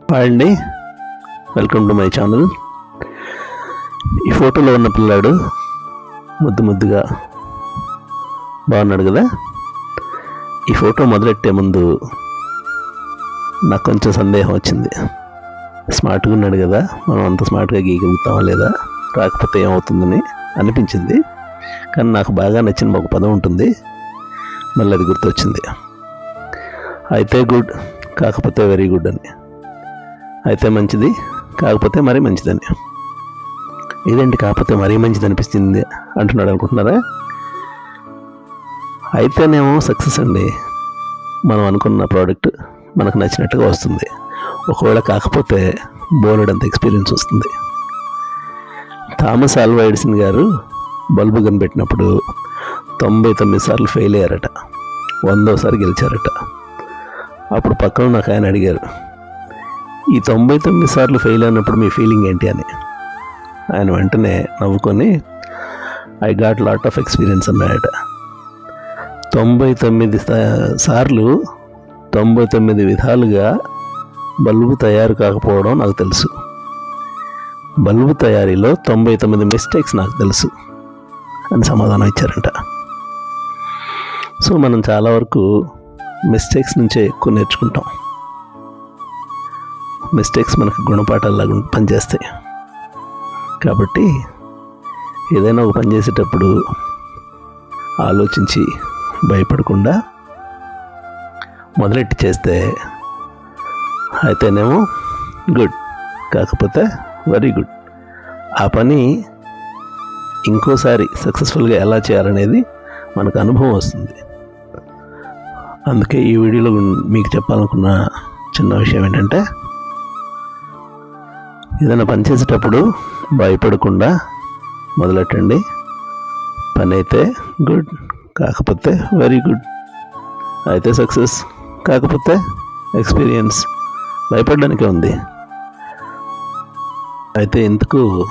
Hi అండి. Welcome to my channel ఈ ఫోటోలో ఉన్న పిల్లాడు ముద్దు ముద్దుగా బాగున్నాడు కదా? ఈ ఫోటో మొదలెట్టే ముందు నాకు కొంచెం సందేహం వచ్చింది. స్మార్ట్గా ఉన్నాడు కదా? మనం అంత స్మార్ట్గా గీయగలుగుతామా లేదా? రాకపోతే ఏమవుతుందని అనిపించింది. కానీ నాకు బాగా నచ్చిన ఒక పదం ఉంటుంది. మళ్ళీ అది గుర్తొచ్చింది. అయితే గుడ్ కాకపోతే వెరీ గుడ్ అని. అయితే మంచిది కాకపోతే మరీ మంచిదని. ఇదేంటి కాకపోతే మరీ మంచిది అనిపిస్తుంది అంటున్నాడు అనుకుంటున్నారా? అయితేనేమో సక్సెస్ అండి. మనం అనుకున్న ప్రోడక్ట్ మనకు నచ్చినట్టుగా వస్తుంది. ఒకవేళ కాకపోతే బోలెడంత ఎక్స్పీరియన్స్ వస్తుంది. థామస్ ఆల్వా ఎడిసన్ గారు బల్బు కనిపెట్టినప్పుడు తొంభై తొమ్మిది సార్లు ఫెయిల్ అయ్యారట. వందోసారి గెలిచారట. అప్పుడు పక్కన నాకు ఆయన అడిగారు ఈ తొంభై తొమ్మిది సార్లు ఫెయిల్ అయినప్పుడు మీ ఫీలింగ్ ఏంటి అని. ఆయన వెంటనే నవ్వుకొని I got lot of experience అన్నాడట. తొంభై తొమ్మిది సా- సార్లు తొంభై తొమ్మిది విధాలుగా బల్బు తయారు కాకపోవడం నాకు తెలుసు. బల్బు తయారీలో తొంభై తొమ్మిది మిస్టేక్స్ నాకు తెలుసు అని సమాధానం ఇచ్చారంట. సో మనం చాలా వరకు మిస్టేక్స్ నుంచే ఎక్కువ నేర్చుకుంటాం. మిస్టేక్స్ మనకు గుణపాఠాలాగా పనిచేస్తాయి. కాబట్టి ఏదైనా ఒక పని చేసేటప్పుడు ఆలోచించి భయపడకుండా మొదలెట్టి చేస్తే అయితేనేమో గుడ్ కాకపోతే వెరీ గుడ్. ఆ పని ఇంకోసారి సక్సెస్ఫుల్గా ఎలా చేయాలనేది మనకు అనుభవం వస్తుంది. అందుకే ఈ వీడియోలో మీకు చెప్పాలనుకున్న చిన్న విషయం ఏంటంటే ఏదైనా పని చేసేటప్పుడు భయపడకుండా మొదలెట్టండి. పని అయితే గుడ్ కాకపోతే వెరీ గుడ్. అయితే సక్సెస్ కాకపోతే ఎక్స్పీరియన్స్. భయపడడానికే ఉంది. అయితే ఎందుకు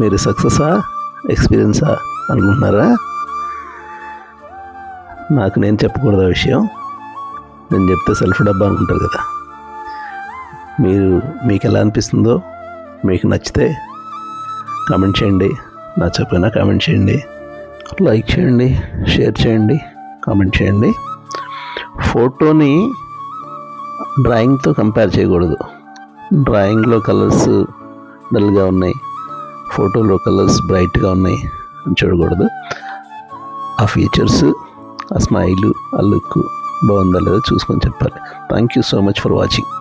మీరు సక్సెసా ఎక్స్పీరియన్సా అనుకుంటున్నారా? నాకు నేను చెప్పకూడదు ఆ విషయం. నేను చెప్తే సెల్ఫ్ డబ్బా అనుకుంటారు కదా. మీరు మీకు ఎలా అనిపిస్తుందో మీకు నచ్చితే కామెంట్ చేయండి. నా చెప్పిన కామెంట్ చేయండి. లైక్ చేయండి షేర్ చేయండి కామెంట్ చేయండి. ఫోటోని డ్రాయింగ్తో కంపేర్ చేయకూడదు. డ్రాయింగ్లో కలర్స్ డల్గా ఉన్నాయి. ఫోటోలో కలర్స్ బ్రైట్గా ఉన్నాయి అని చూడకూడదు. ఆ ఫీచర్స్ ఆ స్మైలు ఆ లుక్ బాగుందా లేదో చూసుకొని చెప్పాలి. Thank you so much for watching